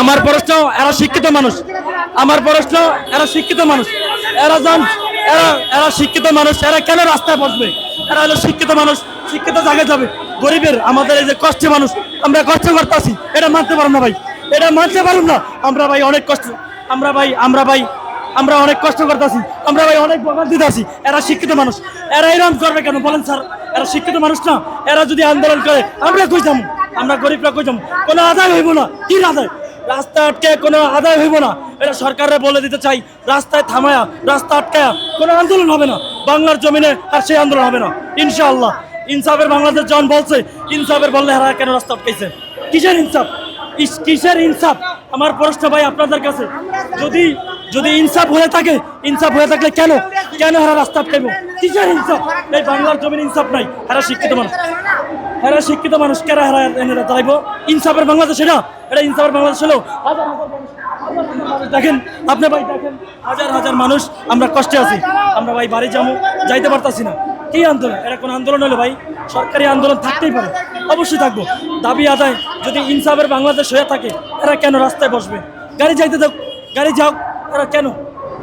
আমার প্রশ্ন এরা শিক্ষিত মানুষ। আমার প্রশ্ন এরা শিক্ষিত মানুষ। এরা যান এরা এরা শিক্ষিত মানুষ, এরা কেন রাস্তায় বসবে? এরা হলো শিক্ষিত মানুষ, শিক্ষিত জায়গায় যাবে। গরিবের, আমাদের এই যে কষ্টে মানুষ, আমরা কষ্ট করতেছি এটা মানতে পারুন না ভাই। এটা মানতে পারুন না। আমরা ভাই অনেক কষ্ট, আমরা ভাই আমরা ভাই, আমরা অনেক কষ্ট করতেছি আমরা ভাই অনেক বকাল দিতেছি এরা শিক্ষিত মানুষ। এরা এরকম করবে কেন? বলেন স্যার। এরা শিক্ষিত মানুষ না। এরা যদি আন্দোলন করে, আমরা কই যাব? আমরা গরিবরা কই যাব? কোনো আদায় হইব না। কি আদায়? রাস্তা আটকে কোনো আদায় হইব না। এটা সরকারের বলে দিতে চাই, রাস্তায় থামায়া, রাস্তা আটকায়া কোনো আন্দোলন হবে না। বাংলার জমিনে আর সেই আন্দোলন হবে না। ইনশাআল্লাহ। ইনসাফের বাংলাদেশ জন বলছে, ইনসাফের বললে হারা কেন রাস্তা আটকাইছে? কিসের ইনসাফ? কিসের ইনসাফ? আমার প্রশ্ন ভাই আপনাদের কাছে। যদি যদি ইনসাফ হয়ে থাকে, ইনসাফ হয়ে থাকলে কেন? কেন হারা রাস্তা আটকাইব? কিসের ইনসাফ? এই বাংলার জমির ইনসাফ নাই হারা শিক্ষিত মানুষ। এরা শিক্ষিত মানুষ, কেরা হারা এনে দাঁড়াইবো? ইনসাফের বাংলাদেশ এটা। এটা ইনসাফের বাংলাদেশ হলো দেখেন, আপনি ভাই দেখেন, হাজার হাজার মানুষ আমরা কষ্টে আছি। আমরা ভাই বাড়ি যাব, যাইতে পারতাছি না। কি আন্দোলন? এটা কোনো আন্দোলন হলো ভাই? সরকারি আন্দোলন থাকতেই পারে। অবশ্যই থাকব। দাবি আদায়, যদি ইনসাফের বাংলাদেশ হয়ে থাকে, এরা কেন রাস্তায় বসবে? গাড়ি যাইতে দাও গাড়ি যাও এরা কেন?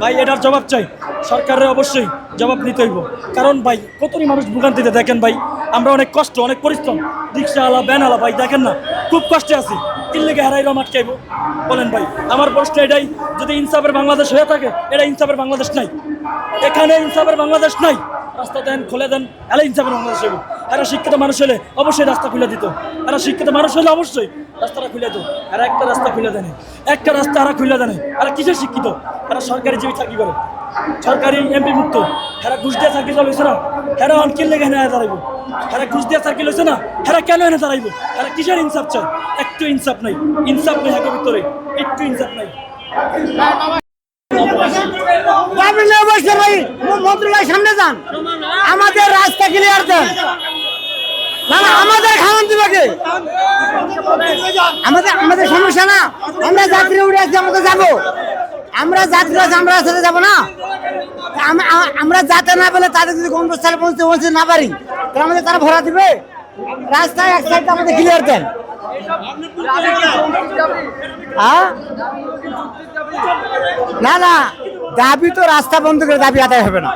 ভাই, এটার জবাব চাই। সরকারের অবশ্যই জবাব নিতে হইব। কারণ ভাই কতই মানুষ ভোগান্তিতে দেখেন ভাই? আমরা অনেক কষ্ট, অনেক পরিশ্রম। রিক্সাওয়ালা ব্যানওয়ালা ভাই, দেখেন না, খুব কষ্টে আছি। কিল্লিকে হারাইলাম আটকাইব। বলেন ভাই, আমার প্রশ্ন এটাই, যদি ইনসাফের বাংলাদেশ হয়ে থাকে, এটা ইনসাফের বাংলাদেশ নাই। এখানে ইনসাফের বাংলাদেশ নাই। রাস্তা দেন, খুলে দেন, এলা ইনসাফের বাংলাদেশ হইব। এরা শিক্ষিত মানুষ হলে অবশ্যই রাস্তা খুলে দিত। এরা শিক্ষিত মানুষ হলে অবশ্যই রাস্তাটা খুলে দিত। আর একটা রাস্তা খুলে দেন। একটা রাস্তা এরা খুলে দেন। আর কিসের শিক্ষিত? এরা সরকারি জীবী চাকরি করে। সরকারি এমপি মুক্ত। হেরা ঘুষ দিয়ে চাকরি চলেছে না। হেরা অনকিল লেগে হেনা দাঁড়াইব হেরা ঘুষ দিয়ে চাকরি লইছে না। হেরা কেন এনে দাঁড়াইব হেরা কিসের ইনসাফ চায়? একটু ইনসাফ নাই। ইনসাফ নেই হাকের ভিতরে। একটু ইনসাফ নাই। আমাদের আমাদের আমাদের আমাদের সমস্যা না। আমরা যাত্রী উড়ে আসছি, আমরা যাব। আমরা আছে আমরা সাথে যাব না? আমরা যাতে না পেলে তাদের যদি গন্তব্যস্থলে পৌঁছতে পৌঁছতে না পারি, তাহলে আমাদের তারা ভরা দিবে? রাস্তায় এক সাইড আমাদের ক্লিয়ার দেন। না না, দাবি তো রাস্তা বন্ধ করে দাবি আদায় হবে না।